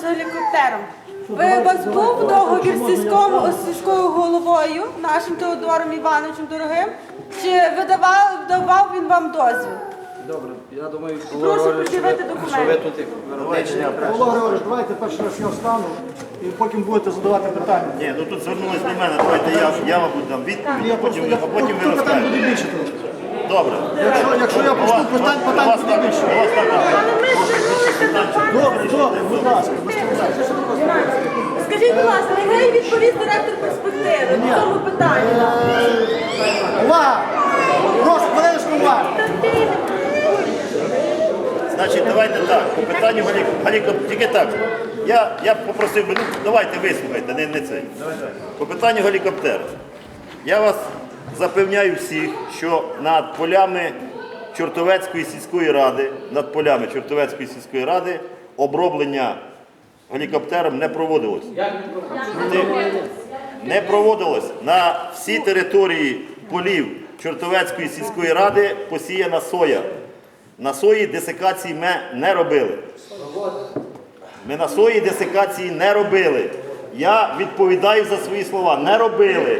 з гелікоптером. Ви у вас був договір з сільському з сільською головою, нашим Теодором Івановичем дорогим? Чи видавав давав він вам дозвіл? Добре, я думаю, Прошу Григорович, що ви, що ви тут як виробничення Павло Григорович, давайте перший раз я встану і потім будете задавати питання. Ні, ну тут звернулись до мене, давайте я, я мабуть, дам відповідь, а потім, ви- а потім ви Тут питань буде розкажете. більше трошки. Добре. Якщо, якщо я У почну питань, у питань вас буде так- більше. у вас так. Добре, добре, будь ласка. Скажіть, будь ласка, нехай відповість директор перспективи в цьому питанні. Увага! Прошу, хвилиночку уваги. Значить, давайте так. По питанню гелікоптера. Тільки так. Я, я попросив би, ну давайте вислухайте, не, не цей. По питанню гелікоптера. Я вас запевняю всіх, що над полями Чортовецької сільської ради, над полями Чортовецької сільської ради оброблення гелікоптером не проводилось. Не- Не проводилось. На всій території полів Чортовецької сільської ради посіяна соя. На сої десикації ми не робили. Ми на сої десикації не робили. Я відповідаю за свої слова. Не робили.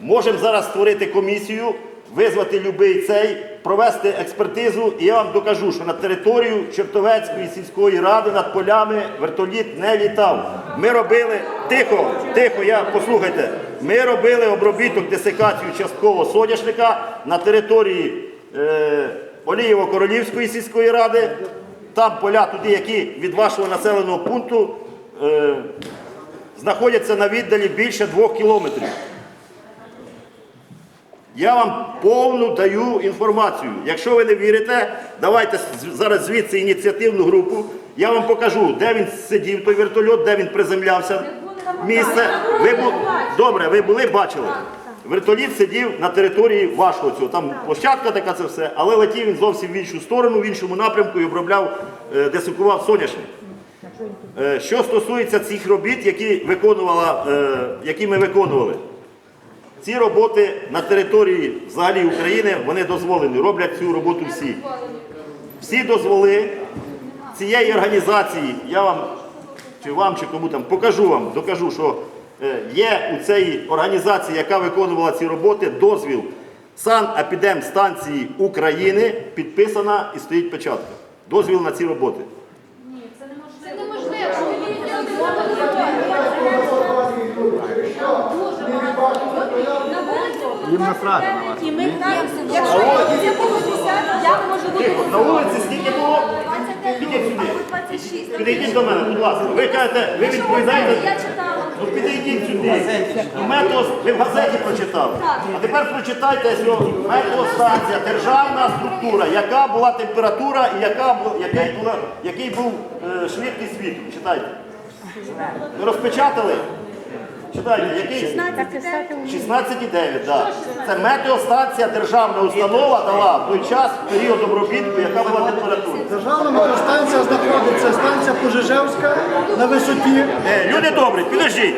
Можемо зараз створити комісію, визвати любий цей, провести експертизу, і я вам докажу, що на територію Чертовецької сільської ради над полями вертоліт не літав. Ми робили тихо, тихо, я послухайте. Ми робили обробіток десикацію частково соняшника на території е, Олієво-Королівської сільської ради. Там поля туди, які від вашого населеного пункту е, знаходяться на віддалі більше двох кілометрів. Я вам повну даю інформацію. Якщо ви не вірите, давайте зараз звідси ініціативну групу. Я вам покажу, де він сидів, той вертольот, де він приземлявся. Місце. Ви бу... Добре, ви були, бачили. Вертоліт сидів на території вашого цього. Там площадка така це все, але летів він зовсім в іншу сторону, в іншому напрямку і обробляв, е, десикував соняшник. Е, Що стосується цих робіт, які, виконувала, е, які ми виконували, ці роботи на території взагалі України вони дозволені. Роблять цю роботу всі. Всі дозволи цієї організації, я вам чи вам, чи кому там покажу вам, докажу, що е, є у цієї організації, яка виконувала ці роботи, дозвіл Санепідемстанції України підписана і стоїть печатка. Дозвіл на ці роботи. Їм насрати на вас. І ми якщо я можу бути На вулиці скільки було? Підіть сюди. 26. Підійдіть до мене, будь ласка. Ви кажете, ви відповідаєте. Читала. Ну підійдіть сюди. Метеос, ви в газеті прочитали. А тепер прочитайте, що метеостанція, державна структура, яка була температура і яка бу- який, була, який був е, швидкість світу. Читайте. Ви розпечатали? Читайте, який? 16,9, так. Це метеостанція, державна установа дала в той час, в період обробітку, яка була температура. Державна метростанція знаходиться, станція Пожежевська на висоті. Е, Люди добрі, підождіть.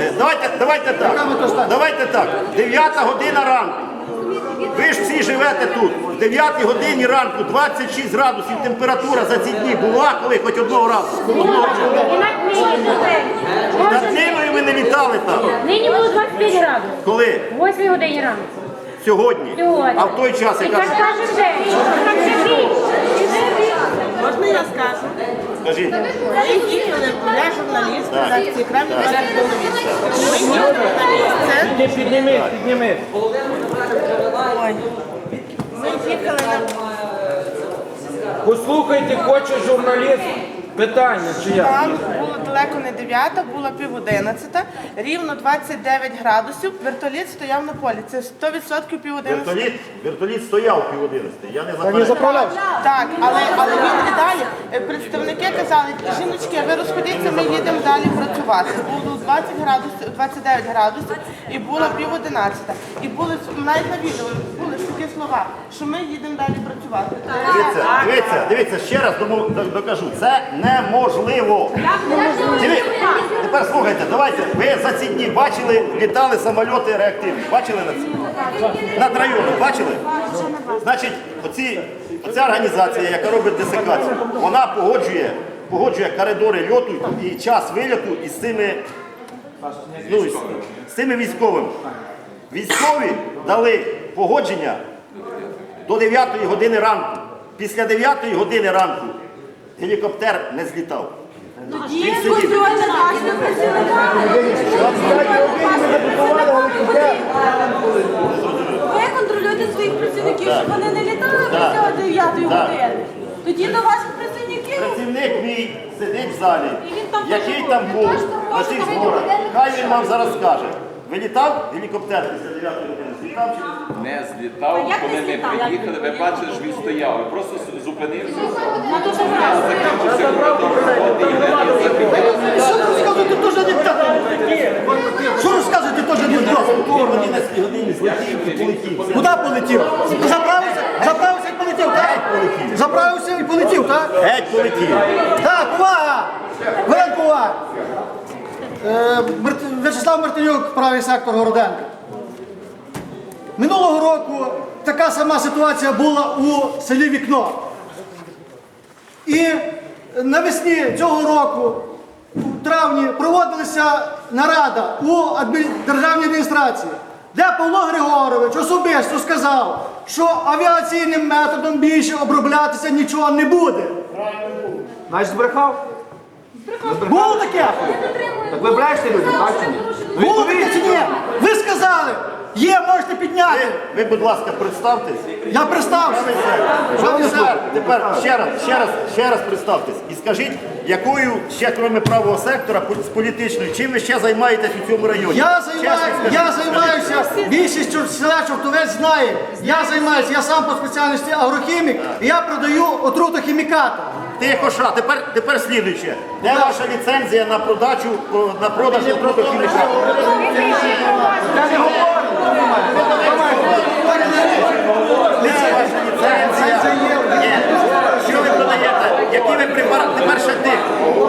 Е, Давайте, давайте так. Давайте так. 9 година ранку. Ви ж всі живете тут. В 9 годині ранку 26 градусів температура за ці дні була, коли хоч одного разу. Одного разу. Над ви не літали там. Нині було 25 градусів. Коли? В 8 годині ранку. Сьогодні. Сьогодні. А в той час, яка так каже вже. Так. Можна я скажу? скажіть. Я журналіст, Так. редакції Кремль Ми їхали на місце. Підніміть, підніміть. Ой. Ми їхали на Послухайте, хоче журналіст питання, чи як? Далеко не 9, було пів 11, рівно 29 градусів. Вертоліт стояв на полі. Це 100% пів 11. Вертоліт, вертоліт стояв пів 11. Я не заперечую. Так, але, але він і далі. Е, Представники казали, жіночки, ви розходіться, ми їдемо далі працювати. Було 20 градусів, 29 градусів і було пів 11. І були навіть на відео були слова, що ми їдемо далі працювати. Дивіться, дивіться, дивіться, ще раз дому- до- докажу. Це неможливо. Диві- Тепер слухайте, давайте. Ви за ці дні бачили, літали самольоти реактивні. Бачили на це? Над районом, бачили? Значить, оці, оця організація, яка робить десикацію, вона погоджує погоджує коридори льоту і час вильоту із цими, ну, з цими військовими. Військові дали погодження до 9 години ранку. Після 9 години ранку гелікоптер не злітав. Працівниками. Ви контролюєте своїх працівників, щоб вони не літали після 9 години. Тоді до ваших працівників Працівник мій сидить в залі, І він там який там був на цих зборах. Хай він вам зараз скаже. Вилітав гелікоптер після 9 години? Злітав чи не? Не злітав, як коли не ми злітав? приїхали, ви бачили, що він стояв. Він просто с- зупинився. на то що раз. Закінчився коридор роботи і не закінчився. Що ви розказуєте, теж не так. Що ви розказуєте, теж не так. Одинадцятій годині злетів. Куди полетів? Заправився, заправився і полетів, так? Заправився і полетів, так? Геть полетів. Так, увага! Велика увага! Е, В'ячеслав Мартинюк, правий сектор Городенка. Минулого року така сама ситуація була у селі Вікно. І навесні цього року, у травні, проводилася нарада у державній адміністрації, де Павло Григорович особисто сказав, що авіаційним методом більше оброблятися нічого не буде. Значить, збрехав? Було таке? Так ви брешете людям, так чи ні? Було таке чи ні? Ви сказали, є, можете підняти. Ви, будь ласка, представтесь. Я представся. Тепер, тепер ще раз, ще раз, ще раз представтесь. І скажіть, якою ще, крім правого сектора, пол- з політичної, чим ви ще займаєтесь у цьому районі? Я Чесно займаюся, скажіть. я займаюся, більшість чор- села Чортовець знає. Я займаюся, я сам по спеціальності агрохімік, і я продаю отрутохімікати. Тихо, ша, тепер, тепер слідуюче. Де ваша ліцензія на продачу, на продаж? Я. Де. Що ви продаєте? Які ви препарати? Тепер ще тих.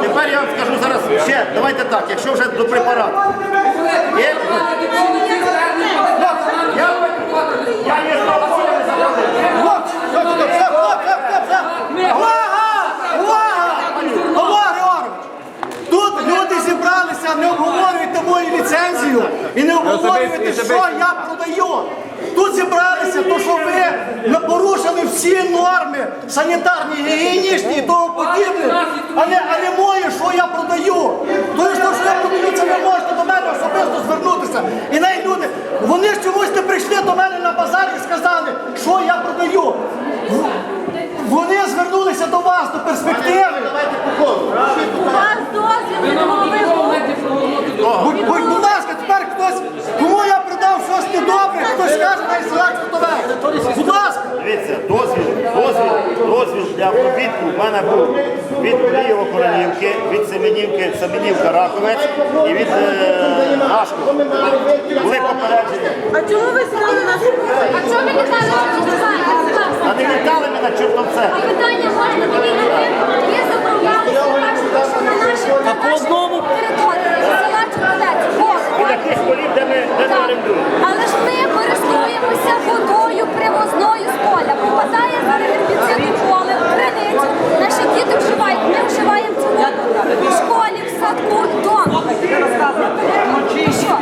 Тепер я вам скажу зараз ще. Давайте так, якщо вже до препарату. Є? Я, я є знову не забрали. Хлопці, хлопці, стоп, стоп, стоп, стоп, стоп. Увага! Увага! Павло Григорович, Тут люди зібралися, не обговорюйте мою ліцензію і не обговорюйте, що я продаю. Тут зібралися, то що ви не порушили всі норми санітарні, гігієнічні і тому подібне, а не, а не моє, що я продаю. Тобто, що я продаю, це ви можете до мене особисто звернутися. І навіть люди, вони ж чомусь не прийшли до мене на базар і сказали, що я продаю. Вони звернулися до вас, до перспективи. У вас дозвіл від голови. Будь, будь, будь ласка, тепер хтось, кому я продав щось недобре, хтось скаже, най селект готове. Будь ласка. Дивіться, дозвіл, дозвіл, для обробітку в мене був від Кулієво Королівки, від Семенівки, Семенівка Раковець і від е, Гашкова. Були попередження. А чому ви сідали на А чого ви літали на Чортовці? А не літали ми на чортовце. А питання можна довірити? Ви заправлялися, бачите, що на нашій території. Від полів, де ми, де ми орендуємо. Але ж ми користуємося водою привозною з поля. Попадає гербіцид у поле, криницю. Наші діти вживають, ми вживаємо цю воду. В школі, в садку, вдома. І що?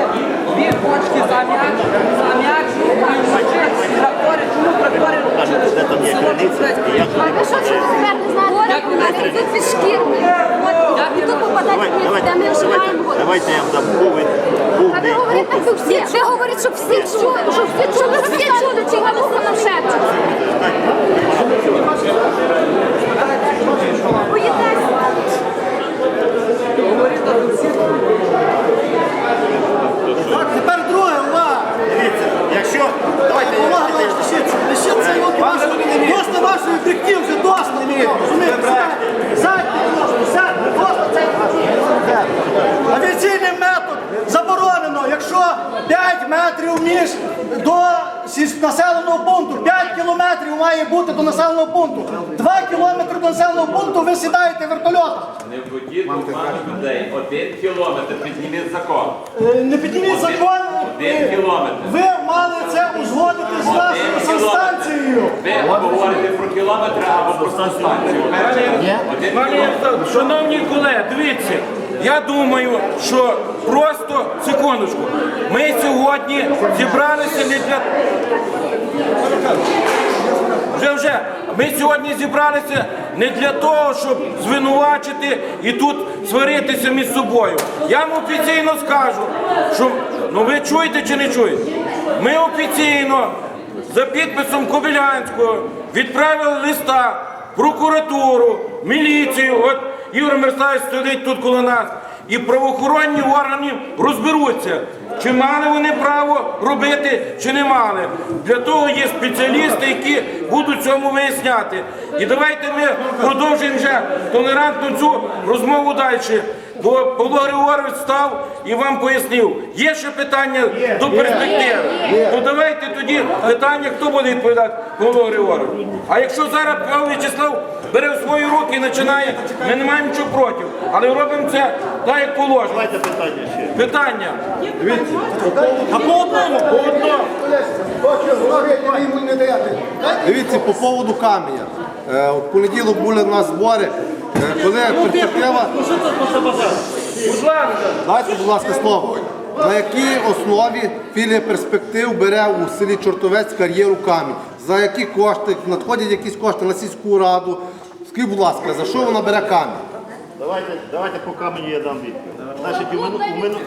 Дві бочки зам'як, зам'як, трактори, чому трактори Кажуть, де там є криниця і як А ви що це тепер не знаєте? Говорите, тут підшкірний. От, І тут попадає Давайте, в давайте, де ми давайте, вживаємо воду. давайте я вам дам повід. А ви говорите, що всі, ви говорите, щоб всі чули, щоб всі чули, щоб всі чули, чи ви муха нам шепчуть. Боїтеся. Так, тепер друге, увага. Дивіться, якщо, давайте, я- Увага, лишіться, лишіться, досить вашої брехні вже досить. Розумієте? Сядьте, просто, сядьте, просто цей Авіаційний метод заборонено, якщо 5 метрів між до сіс- населеного пункту. 5 кілометрів має бути до населеного пункту. 2 кілометри до населеного пункту ви сідаєте вертольотом. Не вводіть обману людей. Один кілометр підніміть закон. Е, Не підніміть закон. Один е, кілометр. Ви мали це узгодити з нашою Один санстанцією. Ви говорите про кілометри або про станцію. Один Пане кілометр. Ярослав, шановні колеги, дивіться, я думаю, що просто секундочку. Ми сьогодні зібралися не для. Вже вже ми сьогодні зібралися не для того, щоб звинувачити і тут сваритися між собою. Я вам офіційно скажу, що ну ви чуєте чи не чуєте? Ми офіційно за підписом Кобилянського відправили листа прокуратуру, міліцію. От Ігор Мирославович сидить тут коло нас. І правоохоронні органи розберуться, чи мали вони право робити, чи не мали. Для того є спеціалісти, які будуть цьому виясняти. І давайте ми продовжимо вже толерантно цю розмову далі. Бо Павло Григорович став і вам пояснив. Є ще питання до перспективи. Ну давайте тоді питання, хто буде відповідати Павло Григорович. А якщо зараз Павло Вячеслав бере в свої руки і починає, ми не маємо нічого проти. Але робимо це так, як положено. Давайте питання ще. Питання. А по одному, по одному. Дивіться, по поводу каменя. Е, В понеділок були у нас збори, коли перспектива. Дайте, будь ласка, слово. На якій основі філія перспектив бере у селі Чортовець кар'єру камінь? За які кошти? Надходять якісь кошти на сільську раду? Скажіть, будь ласка, за що вона бере камінь? Давайте, давайте по каменю я дам відповідь. Значить, у, мину, у, мину,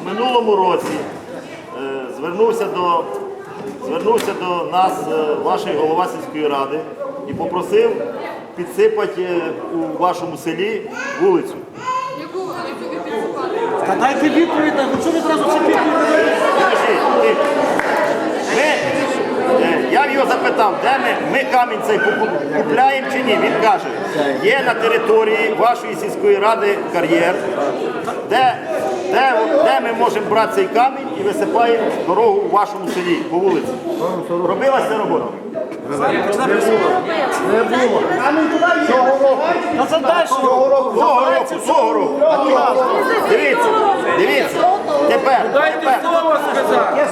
у минулому році е, звернувся до звернувся до нас е, вашої голова сільської ради і попросив підсипати е, у вашому селі вулицю. Та дайте відповідь, ну що ви зразу всі. Ми, е, я його запитав, де ми, ми камінь цей купляємо чи ні. Він каже, є на території вашої сільської ради кар'єр, де, де, де ми можемо брати цей камінь і висипаємо дорогу у вашому селі по вулиці. Робилася робота. А це далі. Того року, того року. Дивіться, дивіться. Тепер, Дайте слово сказати.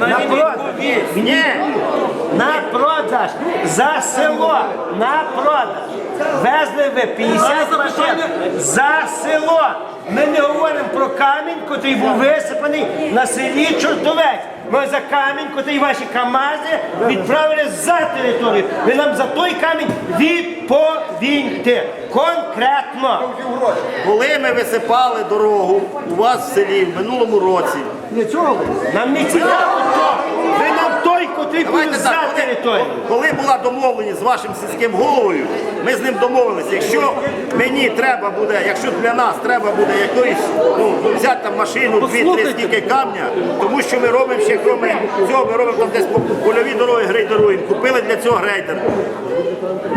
Навіть відповідь. Ні, На продаж за село, на продаж. Везли ви 50 машин за село. Ми не говоримо про камінь, який був висипаний на селі Чортовець. Ми за камінь, котрий ваші КАМАЗи відправили за територію. Ви нам за той камінь відповіньте. конкретно. коли ми висипали дорогу у вас в селі в минулому році, Нам не цікаво то. Ви нам Давайте за так, коли, територію. коли була домовленість з вашим сільським головою, ми з ним домовилися. Якщо мені треба буде, якщо для нас треба буде якоїсь, ну, взяти там машину, дві-три скільки камня, тому що ми робимо ще, крім цього, ми робимо там десь по польові дороги грейдеруємо. Купили для цього грейдер.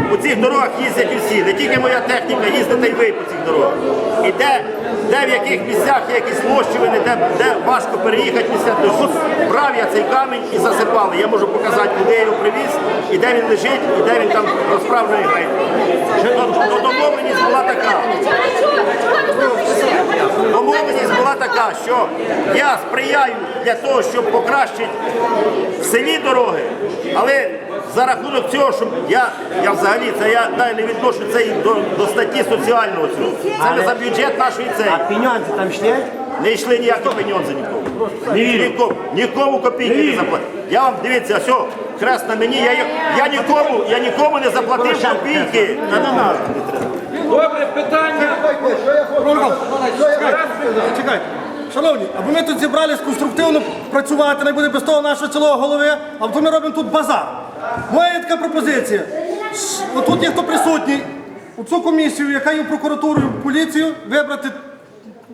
По цих дорогах їздять усі, не тільки моя техніка, їздите і ви по цих дорогах. І де, в яких місцях є якісь лощини, де, де важко переїхати місця, то тут брав я цей камінь і засипали. Я можу показати, куди я його привіз, і де він лежить, і де він там грейдер. Ну, Домовленість була така. Домовленість була така, що я сприяю для того, щоб покращити в селі дороги, але за рахунок цього, щоб я, я взагалі це я навіть не відношу це і до, до статті соціального цього. Це не за бюджет нашої цієї. А пеньонзи там йшли? Не йшли ніякі пеньонзи нікому. Нікому, нікому копійки не заплатив. Я вам дивіться, все, хрест на мені, я, я, нікому, я нікому не заплатив копійки. Та не надо. Добре, питання. Чекайте. Шановні, аби ми тут зібрались конструктивно працювати, не буде без того нашого цілого голови, а то ми робимо тут базар. Моя така пропозиція. Отут є хто присутній. У цю комісію, яка є прокуратурою, поліцію, вибрати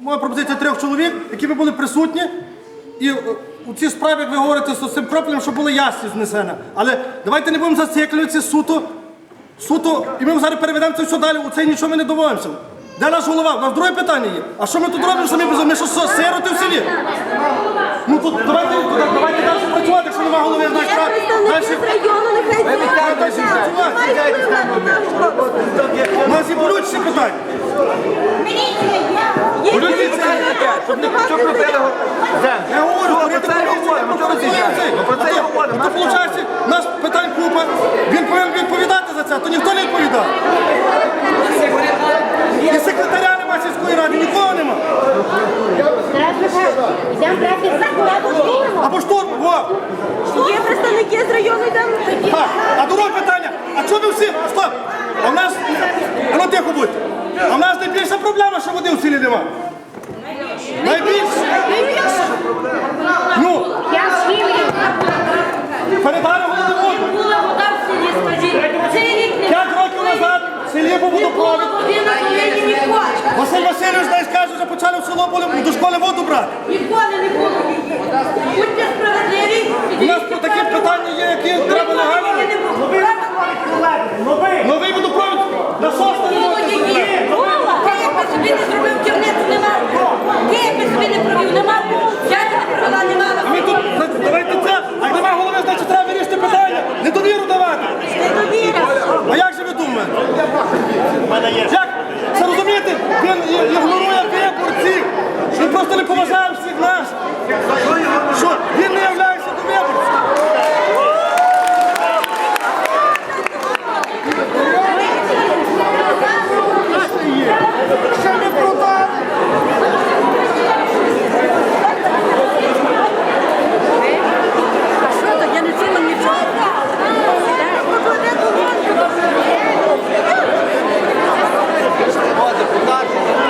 моя пропозиція трьох чоловік, які би були присутні. І е, у цій справі, як ви говорите, з цим кроплем, щоб була ясність знесена. Але давайте не будемо зациклюватися суто, суто, і ми зараз переведемо це все далі, у це нічого ми не домовимося. Де наш голова? У нас друге питання є. А що ми тут робимо самі без Ми що, сироти в селі? Ну тут давайте, давайте далі працювати, якщо нема голови, значить треба далі. району нехай Далі працювати. У нас є болючі питання. Болючі Щоб не щоб робили землю. Я говорю, це і про це і говоримо. То виходить, у нас питань купа, він повинен відповідати за це, то ніхто не відповідає. І секретаря нема сільської ради, нікого нема. Йдемо графік закладу штурму. Або штурм, во. Є представники з району, йдемо. Так, а друге питання, а чого ви всі, стоп, а в нас, а ну тихо будь, а в нас найбільша проблема, що води в селі нема. Найбільше. Ну, Я в Києві. передали водоводу. Була вода в селі, скажіть. Цей рік не П'ять років назад в селі був водопровід. води на колені ніколи. Василь Васильович, знаєш, каже, вже почали в село були до школи воду брати. Ніколи не було. Будьте справедливі. У нас по такі питання є, які треба негайно. Новий водопровід на сосна не може Ти зробити. якби собі не зробив керницю, нема. Ти якби собі не провів, нема. Я тебе провела, А ми тут, давайте це, а нема голови, значить треба вирішити питання. Недовіру давати. А як же ви думаєте? Як? Це розумієте? Він